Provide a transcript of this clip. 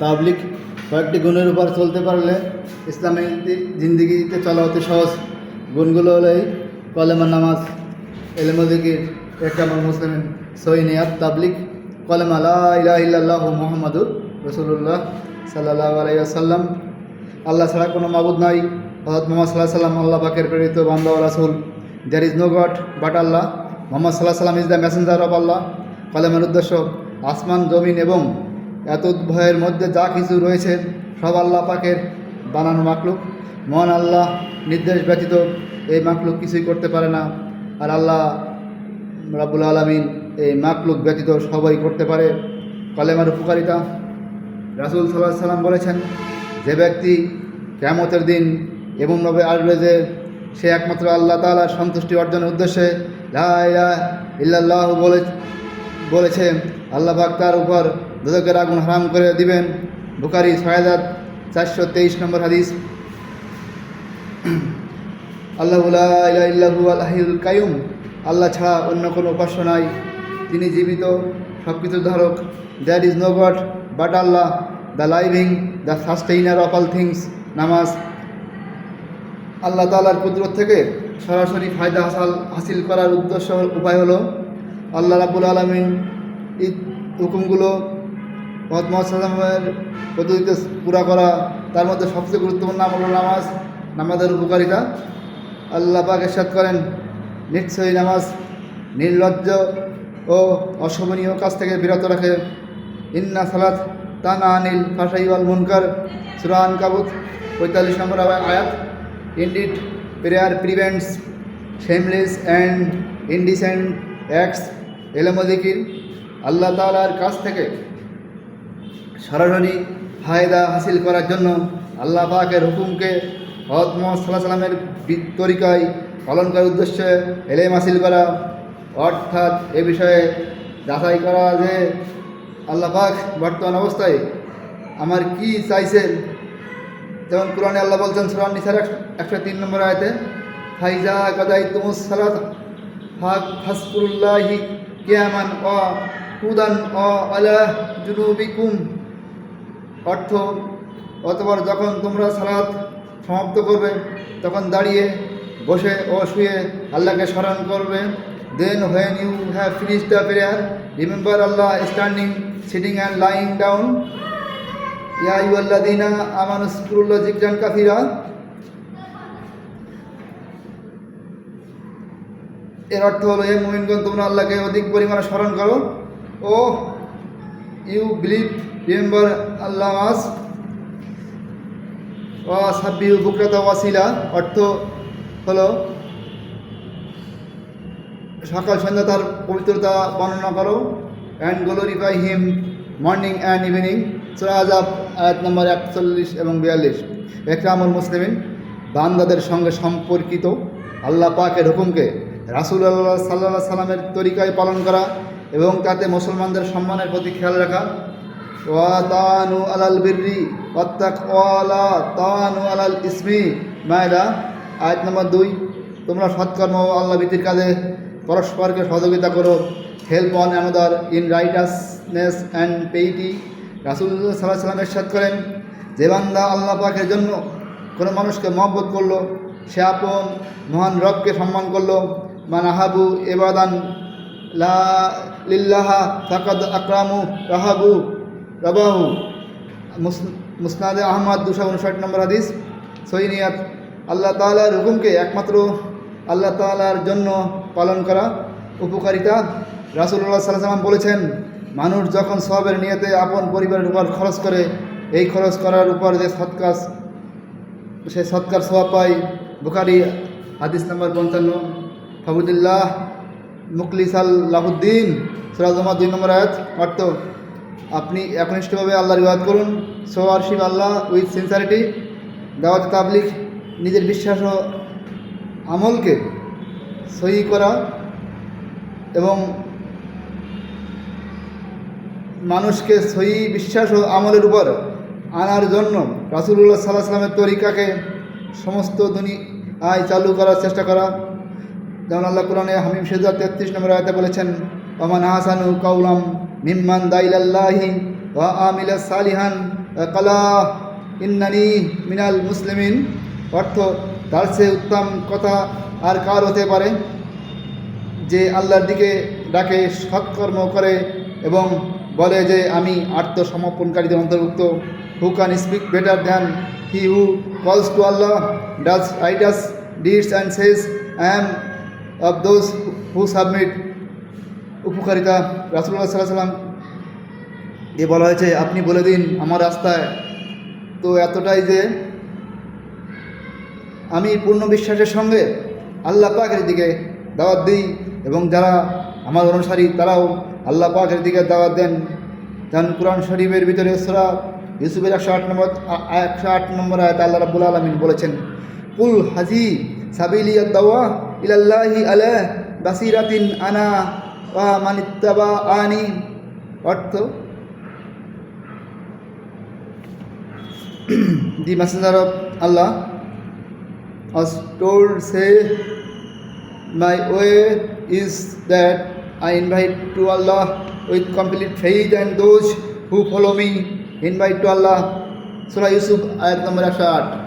তাবলিক কয়েকটি গুণের উপর চলতে পারলে ইসলামী জিন্দিগিতে চলা অতি সহজ। গুণগুলো হলো এই কলেমা নামাজ এলমদিকির একামল মুসলিম সৈনিয়াত তাবলিক, কলেমা ইলাহা ইল্লাল্লাহ মুহাম্মাদুর রসুল্লাহ সাল্লাহ আলাইসাল্লাম আল্লাহ ছাড়া কোনো মাবুদ নাই। হজরত মোহাম্মদ সাল্লাহ সাল্লাম আল্লাহ পাকের প্রেরিত বান্দা রাসুল। There is no god but Allah Muhammad সাল্লাহ সাল্লাম is the messenger of Allah কলেমের উদ্দেশ্য, আসমান, জমিন এবং এত ভয়ের মধ্যে যা কিছু রয়েছে, সব আল্লাহ পাকের বানানো মাকলুক মহান আল্লাহ নির্দেশ ব্যতীত এই মাকলুক কিছুই করতে পারে না। আর আল্লাহ রাবুল আলমিন এই মাকলুক ব্যতীত সবাই করতে পারে। কলেমার উপকারিতা। রাসুল সাল্লাহ সাল্লাম বলেছেন, যে ব্যক্তি কেমতের দিন এমনভাবে আসবে যে, সে একমাত্র আল্লাহ তালার সন্তুষ্টি অর্জনের উদ্দেশ্যে লা ইলাহা বলে, বলেছে। আল্লাহ পাক তার উপর দুদকের আগুন হারাম করে দিবেন। বুকারি ছয় হাজার চারশো তেইশ নম্বর হাদিস। আল্লাহ ইল্লাহু আল্লাহুল কায়ুম আল্লাহ ছাড়া অন্য কোনো উপাস্য নাই। তিনি জীবিত সব কিছুর ধারক। That is no god but Allah. The living the sustainer of all things নামাজ। আল্লাহ তালার কুদরত থেকে সরাসরি ফায়দা হাসাল, হাসিল করার উদ্দেশ্য, উপায় হলো, আল্লাহ রাবুল আলমিন হুকুমগুলো মোহাম্মদ সাল্লামের পদ্ধতিতে পুরা করা তার মধ্যে সবচেয়ে গুরুত্বপূর্ণ নাম হলো নামাজ, নামাজের উপকারিতা। আল্লাহ পাক এরশাদ করেন, নিশ্চয়ই নামাজ নির্লজ্জ ও অশোভনীয় কাজ থেকে বিরত রাখে। ইন্না সালাত তানা আনিল ফাসাইওয়াল মুনকার সুরান কাবুত পঁয়তাল্লিশ নম্বর আয়াত। Indeed prayer prevents shameless and indecent acts এলমদিকির আল্লাহ তালার কাছ থেকে সরাসরি ফায়দা হাসিল করার জন্য আল্লাহ পাকের হুকুমকে হজরত মোহাম্মদ সাল্লাহ সাল্লামের তরিকায় পালন করার উদ্দেশ্যে এলেম হাসিল করা। অর্থাৎ এ বিষয়ে যাচাই করা যে আল্লাহ পাক বর্তমান অবস্থায় আমার কি চাইছেন? যেমন কোরআনে আল্লাহ বলছেন সুরান নিসার একশো তিন নম্বর আয়তে, ফাইজা কদাই তুমুস সালাত, ফাক ফাসকুরুল্লাহি কিয়ামান অ কুদান অ আলাহ জুনুবিকুম। অর্থ অতবার যখন তোমরা সালাত সমাপ্ত করবে, তখন দাঁড়িয়ে বসে ও শুয়ে আল্লাহকে স্মরণ করবে। Then when you have finish the prayer remember Allah standing sitting and lying down ইয়া ইউল্লাদিনা আমানুসকুরুল্লাহ জিকজান কাফিরা এর অর্থ হলো এ মোমিনগণ, তোমরা আল্লাহকে অধিক পরিমাণে স্মরণ করো। O you believe remember Allah much ও সাব্বিউ বুকরাতা ওয়াসিলা অর্থ হলো সকাল সন্ধ্যা তার পবিত্রতা বর্ণনা করো and glorify him morning and evening সুরাজাব আয়াত নম্বর একচল্লিশ এবং বিয়াল্লিশ। একরামুল মুসলিমিন, বান্দাদের সঙ্গে সম্পর্কিত আল্লাহ পাকের হুকুমকে রাসুল আল্লাহ সাল্লাহ সাল্লামের তরিকায় পালন করা এবং তাতে মুসলমানদের সম্মানের প্রতি খেয়াল রাখা। ওয়া তানু আলাল বিররি অত্তাক ওয়ালা তানু আলাল ইসমি। মায়দা আয়াত নম্বর দুই, তোমরা সৎকর্ম ও আল্লাহ ভীতির কাজে পরস্পরকে সহযোগিতা করো। Help one another in righteousness and piety রাসুল্লাহ সাল্লাহ সাল্লাম এরশাদ করেন, যে বান্দা আল্লাহ পাকের জন্য কোনো মানুষকে মহব্বত করল, সে আপন মহান রবকে সম্মান করল। মানাহাবু এবাদান লা লিল্লাহা ফাকাদ আকরামু রাহাবু রবাহু। মুস- মুসনাদে আহমদ দুশো উনষাট নম্বর হাদিস। সৈনিয়াত আল্লাহ তালার হুকুমকে একমাত্র আল্লাহ তালার জন্য পালন করা উপকারিতা। রাসুল্লাহ সাল্লাহ সাল্লাম বলেছেন, মানুষ যখন সবের নিয়তে আপন পরিবারের উপর খরচ করে, এই খরচ করার উপর যে সৎকাজ সে সৎকার স্বভাব পায়। বুখারি হাদিস নাম্বার পঞ্চান্ন। ফবুদুল্লাহ মুকলিসাল লাহুদ্দিন সিরাজমা দুই নম্বর আয়াত অর্থ আপনি একনিষ্ঠভাবে আল্লাহর ইবাদ করুন সো আরশিব আল্লাহ উইথ সিনসারিটি, দাওয়াত তাবলিক নিজের বিশ্বাস ও আমলকে সহি করা এবং মানুষকে সহি বিশ্বাস ও আমলের উপর আনার জন্য রাসুল্লাহ সাল্লাহ সাল্লামের তরিকাকে সমস্ত দুনিয়ায় চালু করার চেষ্টা করা। যেমন আল্লাহ কোরআনে হামিম সেজা তেত্রিশ নম্বর আয়তে বলেছেন, ওমান হাসানু কাউলাম মিম্মান দাইলাল্লাহি ওয়া আমিলা সালিহান কালা ইন্নানি মিনাল মুসলিমিন। অর্থ, তার চেয়ে উত্তম কথা আর কার হতে পারে? যে আল্লাহর দিকে ডাকে, সৎকর্ম করে এবং বলে যে, আমি আত্মসমর্পণকারীদের অন্তর্ভুক্ত। Who can speak better than he who calls to Allah does righteous deeds and says I am of those who submit উপকারিতা রাসুল্লাহ সাল্লাহ সাল্লাম এ বলা হয়েছে, আপনি বলে দিন আমার রাস্তায়। তো এতটাই যে আমি পূর্ণ বিশ্বাসের সঙ্গে আল্লাহ পাকের দিকে দাওয়াত দিই এবং যারা আমার অনুসারী তারাও আল্লাহ পাকের দিকে দাওয়াত দেন। যেমন কোরআন শরীফের ভিতরে সোরা ইউসুফের একশো আট নম্বর, একশো আট নম্বর আয়াত আল্লাহ রাবুল আলমিন বলেছেন, কুল হাজি সাবিলি দাওয়া ইলাল্লাহি আলা বাসিরাতিন আনা ওয়া মানিত্তাবা আনি অর্থ the messenger of Allah was told say my way is that I invite to Allah with complete faith and those who follow me invite to Allah Surah Yusuf ayat number 108